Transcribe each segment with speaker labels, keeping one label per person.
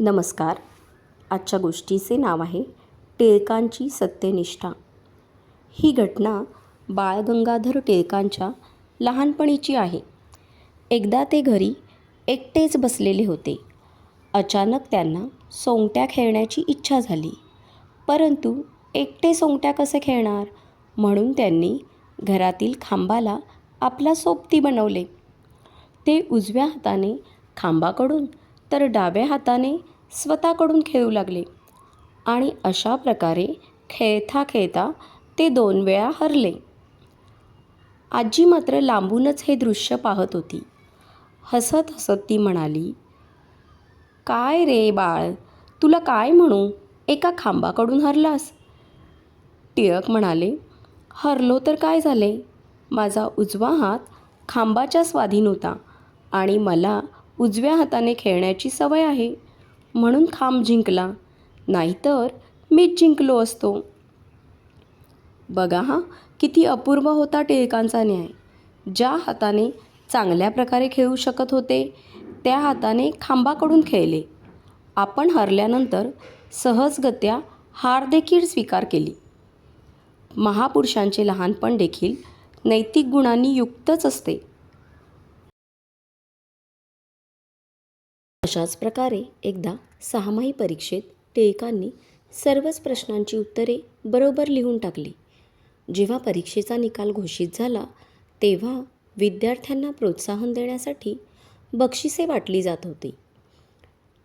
Speaker 1: नमस्कार. आजच्या गोष्टीचे नाव आहे टिळकांची सत्यनिष्ठा. ही घटना बाळ गंगाधर टिळकांच्या लहानपणीची आहे. एकदा ते घरी एकटेच बसलेले होते. अचानक त्यांना सोंगट्या खेळण्याची इच्छा झाली. परंतु एकटे सोंगट्या कसे खेळणार? म्हणून त्यांनी घरातील खांबाला आपला सोबती बनवले. ते उजव्या हाताने खांबाकडून तर डाव्या हाताने स्वतःकडून खेळू लागले. आणि अशा प्रकारे खेळता खेळता ते दोन वेळा हरले. आजी मात्र लांबूनच हे दृश्य पाहत होती. हसत हसत ती म्हणाली काय रे बाळ तुला काय म्हणू? एका खांबाकडून हरलास. टिळक म्हणाले हरलो तर काय झाले? माझा उजवा हात खांबाच्या स्वाधीन होता आणि मला उजव्या हाताने खेळण्याची सवय आहे. म्हणून खांब जिंकला. नाहीतर मीच जिंकलो असतो. बघा हा किती अपूर्व होता टिळकांचा न्याय. ज्या हाताने चांगल्या प्रकारे खेळू शकत होते त्या हाताने खांबाकडून खेळले. आपण हरल्यानंतर सहजगत्या हार देखील स्वीकार केली. महापुरुषांचे लहानपण देखील नैतिक गुणांनी युक्तच असते. अशाच प्रकारे एकदा सहामाही परीक्षेत टिळकांनी सर्वच प्रश्नांची उत्तरे बरोबर लिहून टाकली. जेव्हा परीक्षेचा निकाल घोषित झाला तेव्हा विद्यार्थ्यांना प्रोत्साहन देण्यासाठी बक्षिसे वाटली जात होती.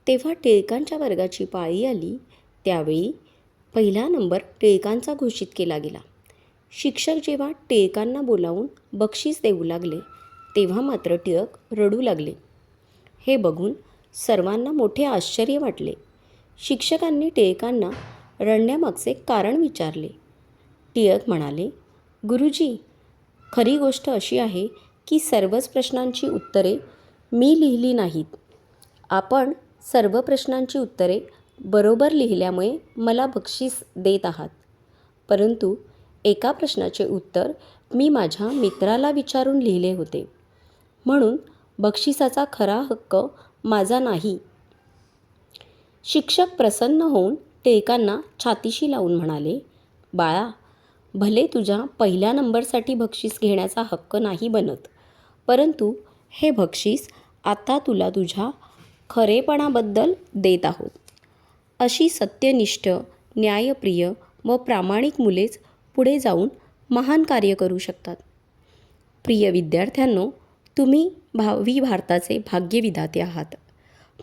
Speaker 1: तेव्हा टिळकांच्या वर्गाची पाळी आली त्यावेळी पहिला नंबर टिळकांचा घोषित केला गेला. शिक्षक जेव्हा टिळकांना बोलावून बक्षीस देऊ लागले तेव्हा मात्र टिळक रडू लागले. हे बघून सर्वांना मोठे आश्चर्य वाटले. शिक्षकांनी टिळकांना रडण्यामागचे कारण विचारले. टिळक म्हणाले गुरुजी खरी गोष्ट अशी आहे की सर्वच प्रश्नांची उत्तरे मी लिहिली नाहीत. आपण सर्व प्रश्नांची उत्तरे बरोबर लिहिल्यामुळे मला बक्षीस देत आहात. परंतु एका प्रश्नाचे उत्तर मी माझ्या मित्राला विचारून लिहिले होते. म्हणून बक्षिसाचा खरा हक्क माझा नाही. शिक्षक प्रसन्न होऊन टिळकांना छातीशी लावून म्हणाले बाळा भले तुझ्या पहिल्या नंबरसाठी बक्षीस घेण्याचा हक्क नाही बनत परंतु हे बक्षीस आता तुला तुझ्या खरेपणाबद्दल देत आहोत. अशी सत्यनिष्ठ न्यायप्रिय व प्रामाणिक मुलेच पुढे जाऊन महान कार्य करू शकतात. प्रिय विद्यार्थ्यांनो तुम्ही भावी भारताचे भाग्यविधाते आहात.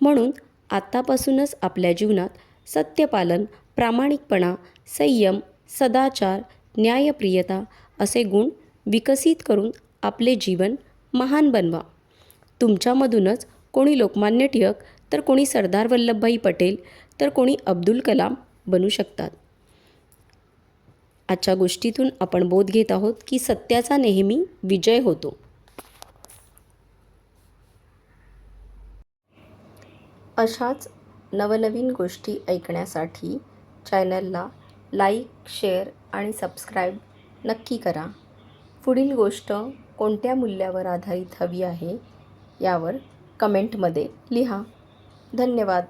Speaker 1: म्हणून आत्तापासूनच आपल्या जीवनात सत्यपालन प्रामाणिकपणा संयम सदाचार न्यायप्रियता असे गुण विकसित करून आपले जीवन महान बनवा. तुमच्यामधूनच कोणी लोकमान्य टिळक तर कोणी सरदार वल्लभभाई पटेल तर कोणी अब्दुल कलाम बनू शकतात. आजच्या गोष्टीतून आपण बोध घेत आहोत की सत्याचा नेहमी विजय होतो. अशाच नवनवीन गोष्टी ऐकण्यासाठी चॅनलला लाईक शेअर आणि सबस्क्राईब नक्की करा. पुढील गोष्ट कोणत्या मूल्यावर आधारित हवी आहे यावर कमेंटमध्ये लिहा. धन्यवाद.